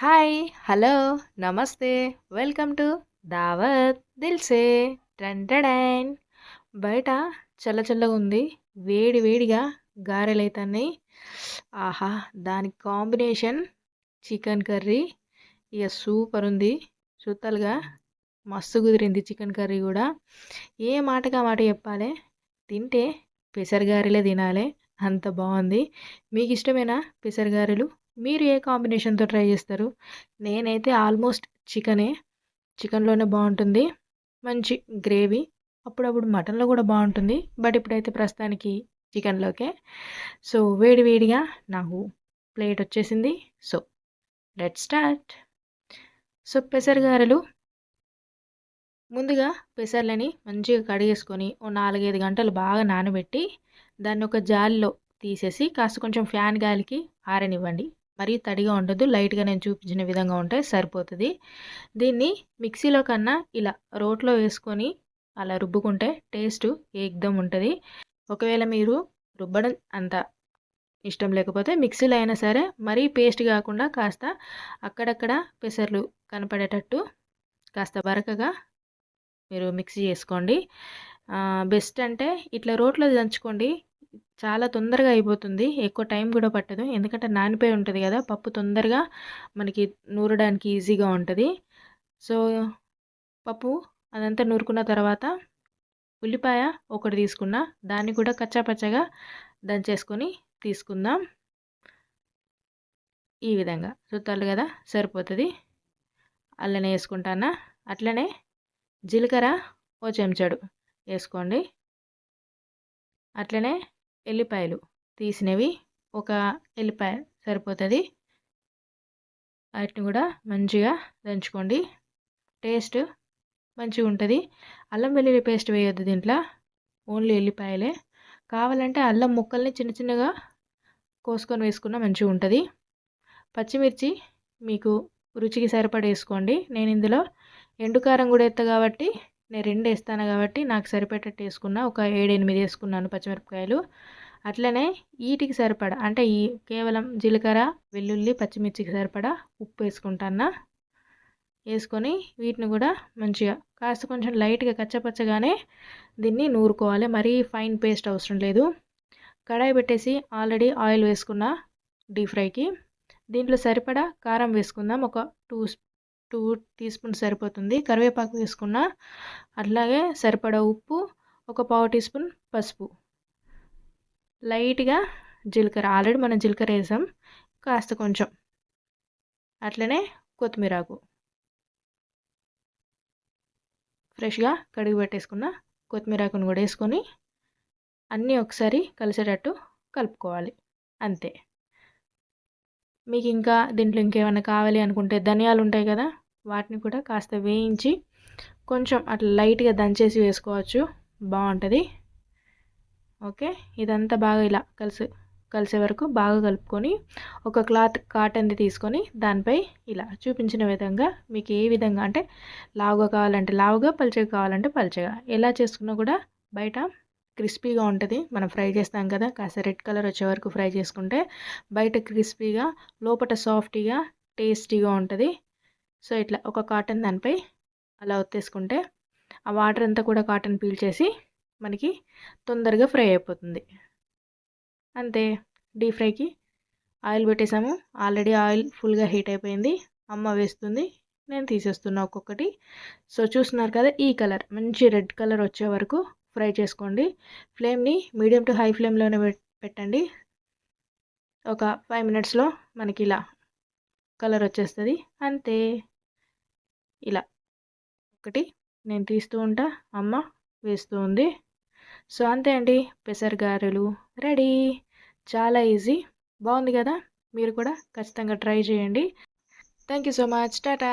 Hi hello నమస్తే. Welcome to Dawat Dil Se టంటడైన్ బయట చల్ల చల్లగా ఉంది. వేడి వేడిగా గారెలు అవుతున్నాయి ఆహా దానికి కాంబినేషన్ చికెన్ కర్రీ. ఇక సూపర్ ఉంది. చుట్టాలుగా మస్తు కుదిరింది చికెన్ కర్రీ కూడా. ఏ మాటగా మాట చెప్పాలి? తింటే పెసరగారెలే తినాలి. అంత బాగుంది. మీకు ఇష్టమేనా పెసరగారెలు? మీరు ఏ కాంబినేషన్తో ట్రై చేస్తారు? నేనైతే ఆల్మోస్ట్ చికెనే. చికెన్లోనే బాగుంటుంది. మంచి గ్రేవీ. అప్పుడప్పుడు మటన్లో కూడా బాగుంటుంది. బట్ ఇప్పుడైతే ప్రస్తుతానికి చికెన్లోకే. సో వేడి వేడిగా నాకు ప్లేట్ వచ్చేసింది. So let start. సో పెసరగారెలు. ముందుగా పెసర్లని మంచిగా కడిగేసుకొని ఓ నాలుగైదు గంటలు బాగా నానబెట్టి దాన్ని ఒక జాలిలో తీసేసి కాస్త కొంచెం ఫ్యాన్ గాలికి ఆరనివ్వండి. మరీ తడిగా ఉండదు లైట్గా నేను చూపించిన విధంగా ఉంటే సరిపోతుంది. దీన్ని మిక్సీలో కన్నా ఇలా రోట్లో వేసుకొని అలా రుబ్బుకుంటే టేస్ట్ ఏకదం ఉంటుంది. ఒకవేళ మీరు రుబ్బడం అంత ఇష్టం లేకపోతే మిక్సీలో అయినా సరే మరీ పేస్ట్ కాకుండా కాస్త అక్కడక్కడ పెసర్లు కనపడేటట్టు కాస్త బరకగా మీరు మిక్సీ చేసుకోండి. బెస్ట్ అంటే ఇట్లా రోట్లో దంచుకోండి. చాలా తొందరగా అయిపోతుంది. ఎక్కువ టైం కూడా పట్టదు. ఎందుకంటే నానిపోయి ఉంటుంది కదా పప్పు తొందరగా మనకి నూరడానికి ఈజీగా ఉంటుంది. సో పప్పు అదంతా నూరుకున్న తర్వాత ఉల్లిపాయ ఒకటి తీసుకున్న దాన్ని కూడా కచ్చాపచ్చగా దంచేసుకొని తీసుకుందాం. ఈ విధంగా చూస్తారు కదా సరిపోతుంది. అల్లనే వేసుకుంటానా? అట్లనే జీలకర్ర ఓ చెంచాడు వేసుకోండి. అట్లనే ఎల్లిపాయలు తీసినవి. ఒక ఎల్లిపాయ సరిపోతుంది. వాటిని కూడా మంచిగా దంచుకోండి. టేస్ట్ మంచిగా ఉంటుంది. అల్లం వెల్లుల్లి పేస్ట్ వేయొద్దు దీంట్లో. ఓన్లీ ఎల్లిపాయలే. కావాలంటే అల్లం ముక్కల్ని చిన్న చిన్నగా కోసుకొని వేసుకున్న మంచిగా ఉంటుంది. పచ్చిమిర్చి మీకు రుచికి సరిపడేసుకోండి. నేను ఇందులో ఎండుకారం కూడా ఎత్త కాబట్టి నేను రెండు వేస్తాను కాబట్టి నాకు సరిపెట్టేట్టు వేసుకున్నా. ఒక ఏడు ఎనిమిది వేసుకున్నాను పచ్చిమిరపకాయలు. అట్లనే వీటికి సరిపడా అంటే ఈ కేవలం జీలకర్ర వెల్లుల్లి పచ్చిమిర్చికి సరిపడా ఉప్పు వేసుకుంటాను వేసుకొని వీటిని కూడా మంచిగా కాస్త కొంచెం లైట్గా కచ్చపచ్చగానే దీన్ని నూరుకోవాలి. మరీ ఫైన్ పేస్ట్ అవసరం లేదు. కడాయి పెట్టేసి ఆల్రెడీ ఆయిల్ వేసుకున్న డీప్ ఫ్రైకి. దీంట్లో సరిపడా కారం వేసుకుందాం. ఒక టూ టూ టీ స్పూన్ సరిపోతుంది. కరివేపాకు వేసుకున్న అట్లాగే సరిపడా ఉప్పు ఒక పావు టీ స్పూన్ పసుపు. లైట్గా జీలకర్ర ఆల్రెడీ మనం జీలకర్ర వేసాం కాస్త కొంచెం. అట్లనే కొత్తిమీరాకు ఫ్రెష్గా కడిగి పెట్టేసుకున్న కొత్తిమీరాకును కూడా వేసుకొని అన్నీ ఒకసారి కలిసేటట్టు కలుపుకోవాలి. అంతే. మీకు ఇంకా దీంట్లో ఇంకేమైనా కావాలి అనుకుంటే ధనియాలు ఉంటాయి కదా వాటిని కూడా కాస్త వేయించి కొంచెం అట్లా లైట్గా దంచేసి వేసుకోవచ్చు. బాగుంటుంది ఓకే? ఇదంతా బాగా ఇలా కలిసి కలిసే వరకు బాగా కలుపుకొని ఒక క్లాత్ కాటన్ది తీసుకొని దానిపై ఇలా చూపించిన విధంగా మీకు ఏ విధంగా అంటే లావుగా కావాలంటే లావుగా పలుచగా కావాలంటే పలిచగా. ఎలా చేసుకున్నా కూడా బయట క్రిస్పీగా ఉంటుంది. మనం ఫ్రై చేస్తాం కదా కాస్త రెడ్ కలర్ వచ్చే వరకు ఫ్రై చేసుకుంటే బయట క్రిస్పీగా లోపల సాఫ్టీగా టేస్టీగా ఉంటుంది. సో ఇట్లా ఒక కాటన్ దానిపై అలా ఒత్తేసుకుంటే ఆ వాటర్ అంతా కూడా కాటన్ పీల్చేసి మనకి తొందరగా ఫ్రై అయిపోతుంది. అంతే డీప్ ఫ్రైకి ఆయిల్ పెట్టేసాము. ఆల్రెడీ ఆయిల్ ఫుల్గా హీట్ అయిపోయింది. అమ్మ వేస్తుంది నేను తీసేస్తున్నా ఒక్కొక్కటి. సో చూస్తున్నారు కదా ఈ కలర్ మంచి రెడ్ కలర్ వచ్చే వరకు ఫ్రై చేసుకోండి. ఫ్లేమ్ని మీడియం టు హై ఫ్లేమ్లోనే పెట్టండి. ఒక ఫైవ్ మినిట్స్లో మనకి ఇలా కలర్ వచ్చేస్తుంది. అంతే. ఇలా. ఒకటి నేను తీస్తూ ఉంటా. అమ్మ వేస్తూ ఉంది. సో అంతే అండి. పెసరగారెలు రెడీ. చాలా ఈజీ. బాగుంది కదా? మీరు కూడా ఖచ్చితంగా ట్రై చేయండి. Thank you so much. Tata.